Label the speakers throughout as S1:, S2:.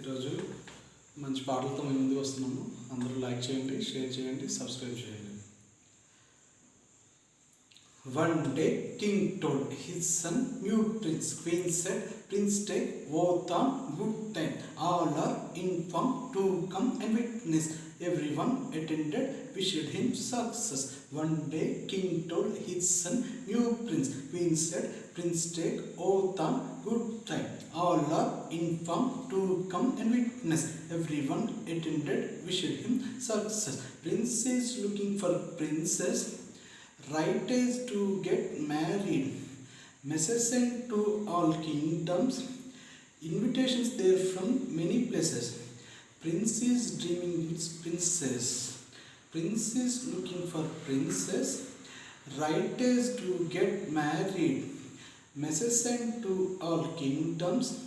S1: ఈరోజు మంచి పాటలతో మేము ముందుకు వస్తున్నాము. అందరూ లైక్ చేయండి షేర్ చేయండి సబ్స్క్రైబ్ చేయండి. One day king toll hit son new prince queen set prince day oh thumb good time all are inform to come and witness every one attended wished him success one day king toll hit son new prince queen set Prince take oath on good time. All are informed to come and witness. Everyone attended, wished him success. Prince is looking for princess. Right is to get married. Message sent to all kingdoms. Invitations there from many places. Prince is dreaming his princess. Prince is looking for princess. Right is to get married. Message sent to all kingdoms.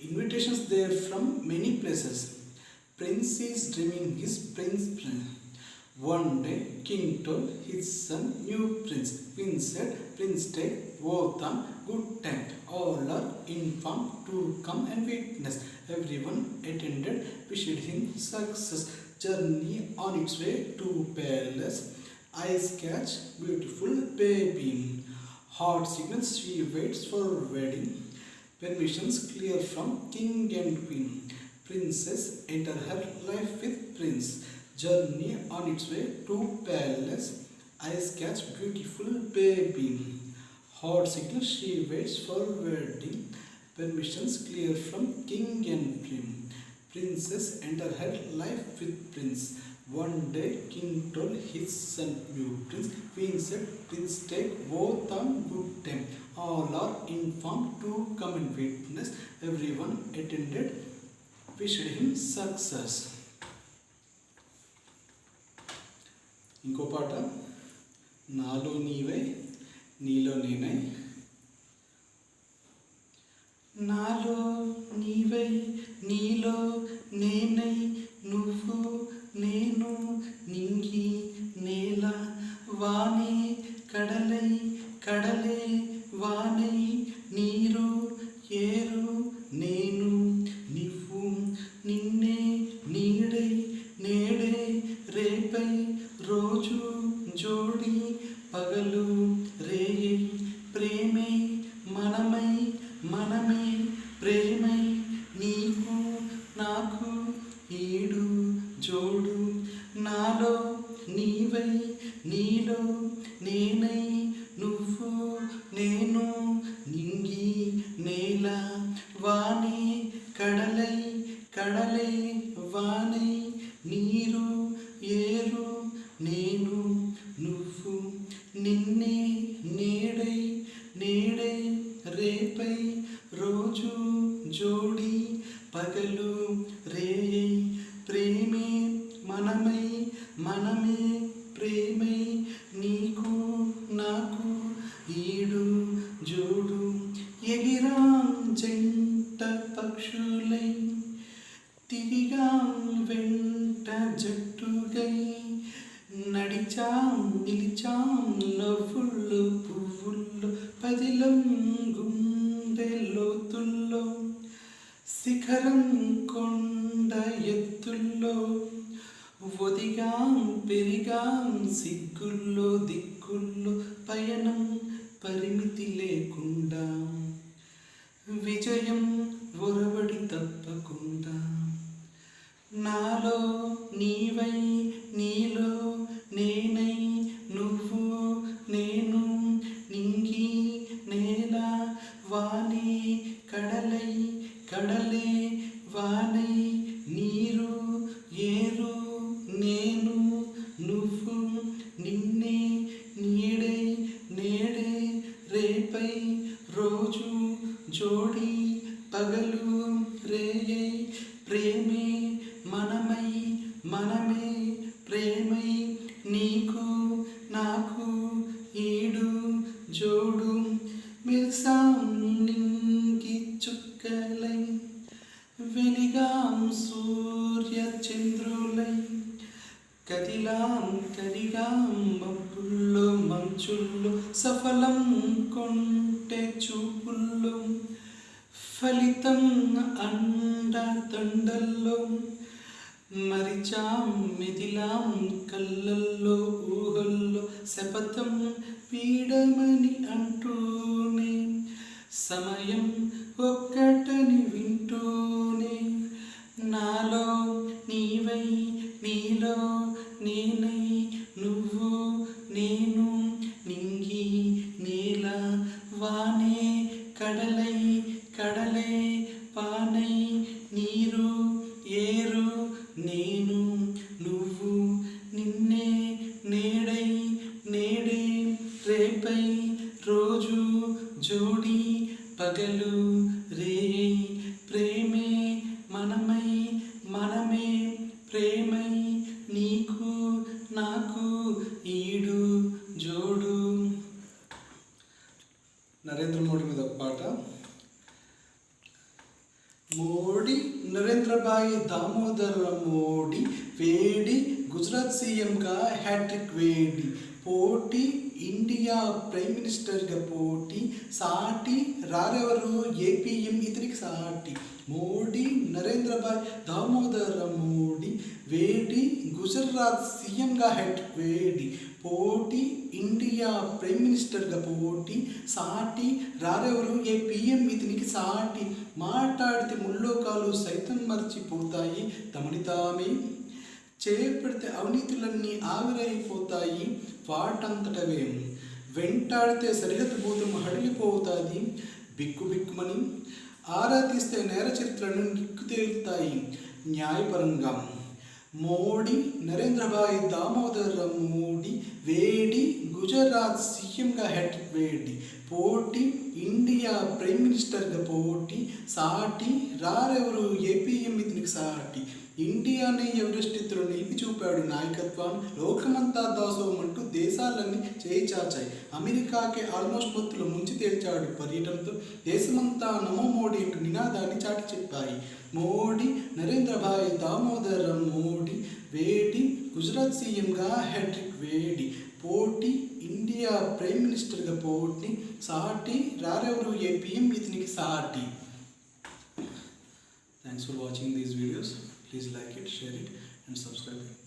S1: Invitations there from many places. Prince is dreaming his prince. One day, king told his son, new prince. Queen said, Prince, take oath on good time. All are informed to come and witness. Everyone attended, wished him success. Journey on its way to palace. Eyes catch beautiful baby. Heart signals she waits for wedding. Permissions clear from king and queen. Princess enter her life with prince. Journey on its way to palace. Eyes catch beautiful baby. Heart signals she waits for wedding. Permissions clear from king and queen. Princess enter her life with prince. One day king told his son new prince. Queen said, Prince take oath on good time. All are informed to come and witness. Everyone attended, wished him success. ఇంకో పాట నాలో నీవై నీలో నేనై రోజు జోడి పగలు రేయి ప్రేమే మనమై మనమే ప్రేమై నీకు నాకు ఈడు జోడు. నాలో నీవై నీలో నేనై నువ్వు నేను నేను ఎత్తుల్లో ఒదిగాం పెరిగాం సిగ్గుల్లో దిక్కుల్లో పయనం పరిమితి లేకుండా. విజయం ఒరవడి తప్ప వెలిగాం సూర్య చంద్రులై కదిలాం కదిగాం మబ్బుల్లో మంచుల్లో సఫలం కొంటే చూపుల్లో. ఫలితం అండ తండల్లో మరిచాం మెదిలాం కళ్ళల్లో ఊహల్లో శపథం పీడమని అంటూనే. సమయం ఒక్కటని కడలై కడలే పానై నీరు ఏరు నేను నువ్వు నిన్నే నేడై నేడే రేపై రోజు జోడి పగలు నరేంద్ర మోడీ మీద ఒక పాట. మోడీ నరేంద్రభాయ్ దామోదర మోడీ వేడి గుజరాత్ సీఎంగా హ్యాట్రిక్ వేడి పోటీ ఇండియా ప్రైమ్ మినిస్టర్గా పోటీ సాటి రారెవరు ఏపీఎం ఇతనికి సాటి. మోడీ నరేంద్రభాయ్ దామోదర మోడీ వేడి గుజరాత్ సీఎంగా హెడ్ వేడి పోటీ ఇండియా ప్రైమ్ మినిస్టర్గా పోటీ సాటి రారెవరు? ఏ పిఎం ఇతనికి సాటి? మాట్లాడితే ముల్లోకాలు సైతం మర్చిపోతాయి. తమని తామే చేపడితే అవినీతులన్నీ ఆవిరైపోతాయి. వాటంతటవే వెంటాడితే సరిహద్దు భూతం హడిలిపోతుంది. బిక్కు బిక్కుమని ఆరా తీస్తే నేర చరిత్రను నిక్కు తేలుతాయి న్యాయపరంగా మోడీ నరేంద్రభాయ్ దామోదర మోడీ వేడి గుజరాత్ సీఎంగా హెడ్ వేడి పోటీ ఇండియా ప్రైమ్ మినిస్టర్గా పోటీ సాటి రారెవరు ఏపీఎం ఇతనికి సాటి ఇండియాని ఎవరెస్ట్ ఎత్తులో నిలిపి చూపాడు నాయకత్వాన్ని లోకమంతా దాసోహం అంటూ దేశాలన్నీ చేయిచాచాయి. అమెరికాకే ఆల్మోస్ట్ పొత్తులు ముంచి తేల్చాడు పర్యటనతో. దేశమంతా నమో మోడీ అంటూ నినాదాన్ని చాటి చెప్పాయి. మోడీ నరేంద్రభాయ్ దామోదర్ మోడీ వేడి గుజరాత్ సీఎంగా హెడ్రిక్ వేడి పోటీ ఇండియా ప్రైమ్ మినిస్టర్గా పోటీ సాటి రారెవరు ఏ పిఎం ఇతనికి సాటి. Thanks for watching these videos Please like it, share it and subscribe it.